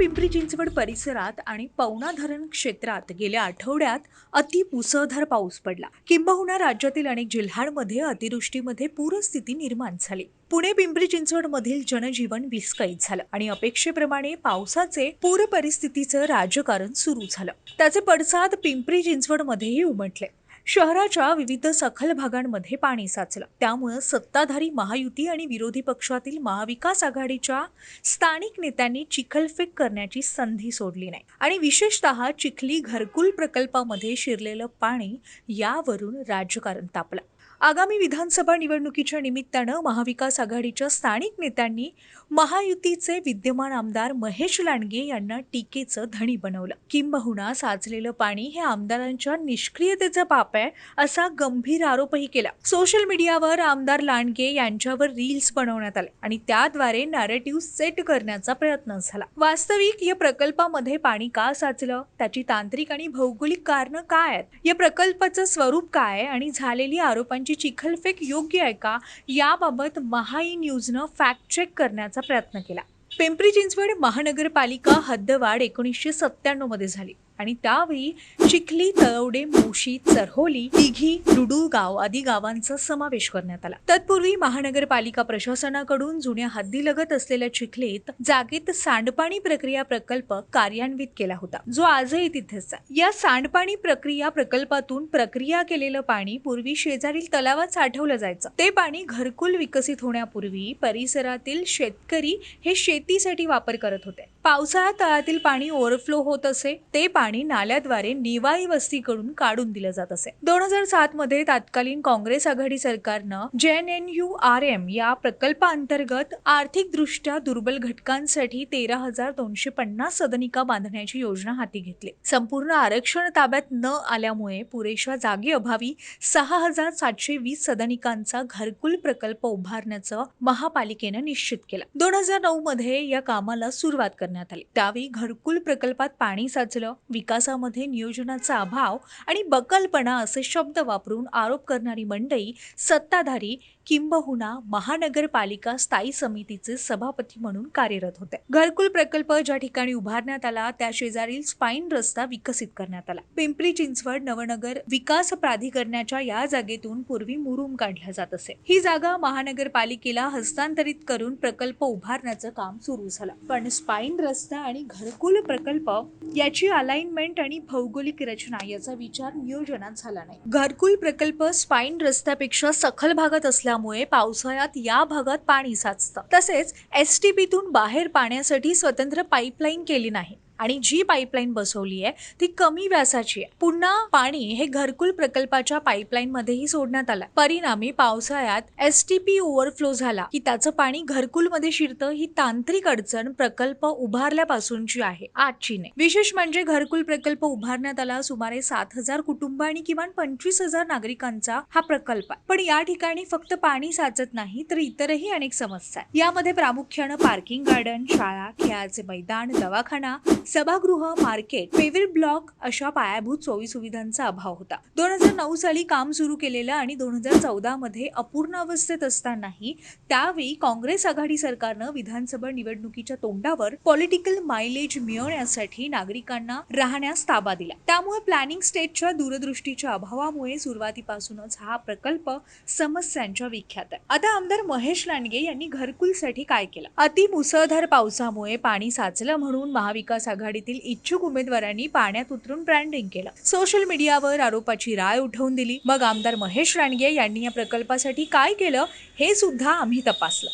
पिंपरी चिंचवड परिसरात आणि पवना धरण क्षेत्रात गेल्या आठवड्यात अति मुसळधार पाऊस पडला. किंबहुना राज्यातील अनेक जिल्ह्यांमध्ये अतिवृष्टीमध्ये पूरस्थिती निर्माण झाली. पुणे पिंपरी चिंचवड मधील जनजीवन विस्कळीत झालं आणि अपेक्षेप्रमाणे पावसाचे पूर परिस्थितीचं राजकारण सुरू झालं. त्याचे पडसाद पिंपरी चिंचवड मध्येही उमटले. शहराच्या विविध सखल भागांमध्ये पाणी साचलं. त्यामुळं सत्ताधारी महायुती आणि विरोधी पक्षातील महाविकास आघाडीच्या स्थानिक नेत्यांनी चिखलफेक करण्याची संधी सोडली नाही. आणि विशेषतः चिखली घरकुल प्रकल्पामध्ये शिरलेलं पाणी यावरून राजकारण तापलं. आगामी विधानसभा निवडणुकीच्या निमित्तानं महाविकास आघाडीच्या स्थानिक नेत्यांनी महायुतीचे विद्यमान आमदार महेश लांडगे यांना टीकेचं धणी बनवलं. किंबहुना साचलेलं पाणी हे आमदारांच्या निष्क्रियतेचं पाप आहे असा गंभीर आरोपही केला. सोशल मीडियावर आमदार लांडगे यांच्यावर रील्स बनवण्यात आले आणि त्याद्वारे नॅरेटिव्ह सेट करण्याचा प्रयत्न झाला. वास्तविक या प्रकल्पामध्ये पाणी का साचलं? त्याची तांत्रिक आणि भौगोलिक कारणं काय आहेत? या प्रकल्पाचं स्वरूप काय आहे? आणि झालेली आरोपांची चिखलफेक योग्य आहे का? याबाबत महाई न्यूजनं फॅक्ट चेक करण्याचा प्रयत्न केला. पिंपरी चिंचवड महानगरपालिका हद्दवाढ एकोणीसशे सत्त्याण्णवमध्ये झाली. आणि त्यावेळी चिखली तळवडे मोशी चरहोली दिघी डुडुगाव आदी गावांचा समावेश करण्यात आला. तत्पूर्वी महानगरपालिका प्रशासनाकडून जुन्या हद्दीलगत असलेल्या चिखलीत जागेत सांडपाणी प्रक्रिया प्रकल्प कार्यान्वित केला होता. जो आजही तिथेच आहे. या सांडपाणी प्रक्रिया प्रकल्पातून प्रक्रिया केलेलं पाणी पूर्वी शेजारील तलावात साठवलं जायचं. ते पाणी घरकुल विकसित होण्यापूर्वी परिसरातील शेतकरी हे शेतीसाठी वापर करत होते. पावसाळ्यात तळातील पाणी ओव्हरफ्लो होत असे ते पाणी नाल्याद्वारे निवाई वस्तीकडून काढून दिलं जात असे. दोन हजार सात मध्ये तत्कालीन काँग्रेस आघाडी सरकारनं जेएनएनयू आर एम या प्रकल्पाअंतर्गत आर्थिकदृष्ट्या दुर्बल घटकांसाठी तेरा हजार दोनशे पन्नास सदनिका बांधण्याची योजना हाती घेतली. संपूर्ण आरक्षण ताब्यात न आल्यामुळे पुरेशा जागेअभावी सहा हजार सातशे वीस सदनिकांचा घरकुल प्रकल्प उभारण्याचं महापालिकेनं निश्चित केलं. दोन हजार नऊ मध्ये या कामाला सुरुवात करण्यात आली. त्यावेळी घरकुल प्रकल्पात पाणी साचलं विकासामध्ये नियोजनाचा अभाव आणि बकलपणा असे शब्द वापरून आरोप करणारी मंडई सत्ताधारी किंबहुना महानगरपालिका स्थायी समितीचे सभापती म्हणून कार्यरत होते. घरकुल प्रकल्प ज्या ठिकाणी उभारण्यात आला त्या शेजारील स्पाईन रस्ता विकसित करण्यात आला. पिंपरी चिंचवड नवनगर विकास प्राधिकरणाच्या या जागेतून पूर्वी मुरुम काढला जात असे. ही जागा महानगरपालिकेला हस्तांतरित करून प्रकल्प उभारण्याचं काम सुरू झालं. पण स्पाईन रस्ता आणि घरकुल प्रकल्प याची अलाइनमेंट आणि भौगोलिक रचना याचा विचार नियोजनात झाला नाही. घरकुल प्रकल्प स्पाईन रस्त्यापेक्षा सखल भागात असल्यामुळे पावसाळ्यात या भागात पाणी साचतं. तसेच एस टी बीतून बाहेर पाण्यासाठी स्वतंत्र पाईपलाईन केली नाही. आणि जी पाईपलाईन बसवली आहे ती कमी व्यासाची आहे. पुन्हा पाणी हे घरकुल प्रकल्पाच्या पाईपलाईन मध्येही सोडण्यात आलं परिणामी पावसाळ्यात एस टी पी ओव्हरफ्लो झाला की त्याचं पाणी घरकुलमध्ये शिरतं ही तांत्रिक अडचण प्रकल्प उभारल्यापासूनची आहे आजची नाही विशेष म्हणजे घरकुल प्रकल्प उभारण्यात आला सुमारे सात हजार कुटुंब आणि किमान पंचवीस हजार नागरिकांचा हा प्रकल्प आहे. पण या ठिकाणी फक्त पाणी साचत नाही तर इतरही अनेक समस्या आहेत. यामध्ये प्रामुख्यानं पार्किंग गार्डन शाळा खेळाचे मैदान दवाखाना सभागृह मार्केट पेविल ब्लॉक अशा पायाभूत सोयी सुविधांचा अभाव होता. दोन हजार नऊ साली काम सुरू केलेलं आणि दोन हजार चौदा मध्ये अपूर्ण अवस्थेत असतानाही त्यावेळी काँग्रेस आघाडी सरकारनं विधानसभा निवडणुकीच्या तोंडावर पॉलिटिकल मायलेज मिळवण्यासाठी नागरिकांना राहण्यास ताबा दिला. त्यामुळे प्लॅनिंग स्टेटच्या दूरदृष्टीच्या अभावामुळे सुरुवातीपासूनच हा प्रकल्प समस्यांच्या विख्यात आहे. आता आमदार महेश लांडगे यांनी घरकुलसाठी काय केलं? अति मुसळधार पावसामुळे पाणी साचलं म्हणून महाविकास आघाडीतील इच्छुक उमेदवारांनी पाण्यात उतरून ब्रँडिंग केलं. सोशल मीडियावर आरोपाची राय उठवून दिली. मग आमदार महेश राणगे यांनी या प्रकल्पासाठी काय केलं हे सुद्धा आम्ही तपासलं.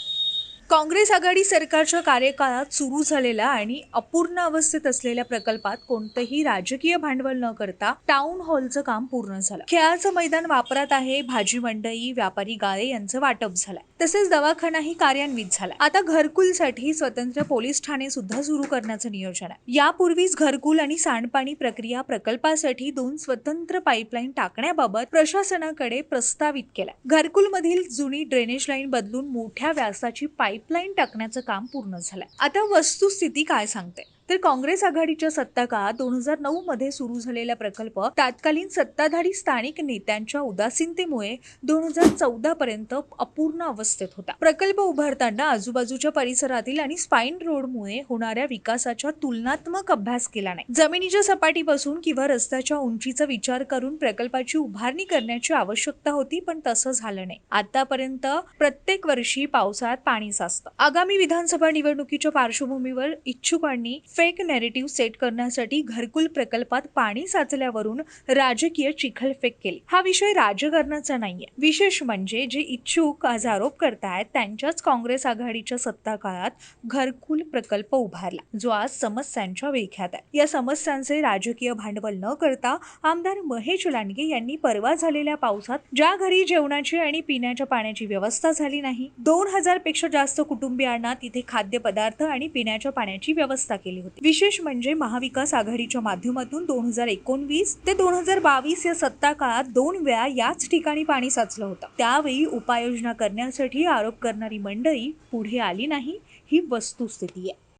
काँग्रेस आघाडी सरकारच्या कार्यकाळात सुरू झालेल्या आणि अपूर्ण अवस्थेत असलेल्या प्रकल्पात कोणतंही राजकीय भांडवल न करता टाउन हॉलचं काम पूर्ण झालं. खेळाचं मैदान वापरात आहे भाजी मंडई व्यापारी गाळे यांचं वाटप झालंय. तसेच दवाखानाही कार्यान्वित झाला. आता घरकुलसाठी स्वतंत्र पोलीस ठाणे सुद्धा सुरू करण्याचं नियोजन आहे. यापूर्वीच घरकुल आणि सांडपाणी प्रक्रिया प्रकल्पासाठी दोन स्वतंत्र पाईपलाईन टाकण्याबाबत प्रशासनाकडे प्रस्तावित केलाय घरकुलमधील जुनी ड्रेनेज लाईन बदलून मोठ्या व्यासाची पाईपलाईन टाकण्याचं काम पूर्ण झालंय. आता वस्तुस्थिती काय सांगते? तर काँग्रेस आघाडीच्या सत्ता काळात दोन हजार नऊ मध्ये सुरू झालेला प्रकल्प तत्कालीन सत्ताधारी स्थानिक नेत्यांच्या उदासीनतेमुळे दोन हजार चौदा पर्यंत अपूर्ण अवस्थेत होता. प्रकल्प उभारताना आजूबाजूच्या परिसरातील आणि स्पाईन रोडमुळे होणाऱ्या विकासाच्या तुलनात्मक अभ्यास केला नाही. जमिनीच्या सपाटीपासून किंवा रस्त्याच्या उंचीचा विचार करून प्रकल्पाची उभारणी करण्याची आवश्यकता होती पण तसं झालं नाही. आतापर्यंत प्रत्येक वर्षी पावसाळ्यात पाणी साचतं. आगामी विधानसभा निवडणुकीच्या पार्श्वभूमीवर इच्छुकांनी फेक नॅरेटिव्ह सेट करण्यासाठी घरकुल प्रकल्पात पाणी साचल्यावरून राजकीय चिखलफेक केली. हा विषय राजकारणाचा नाहीये. विशेष म्हणजे जे इच्छुक आज आरोप करतायत त्यांच्याच काँग्रेस आघाडीच्या सत्ता काळात घरकुल प्रकल्प उभारला जो आज समस्यांच्या विख्यात आहे. या समस्यांचे राजकीय भांडवल न करता आमदार महेश लांडगे यांनी परवा झालेल्या पावसात ज्या घरी जेवणाची आणि पिण्याच्या पाण्याची व्यवस्था झाली नाही दोन हजारपेक्षा जास्त कुटुंबियांना तिथे खाद्यपदार्थ आणि पिण्याच्या पाण्याची व्यवस्था केली होती. विशेष म्हणजे महाविकास आघाडीच्या माध्यमातून दोन हजार एकोणवीस ते दोन हजार बावीस या सत्ता काळात दोन वेळा याच ठिकाणी पाणी साचलं होतं. त्यावेळी उपाययोजना करण्यासाठी आरोप करणारी मंडळी पुढे आली नाही ही वस्तुस्थिती आहे.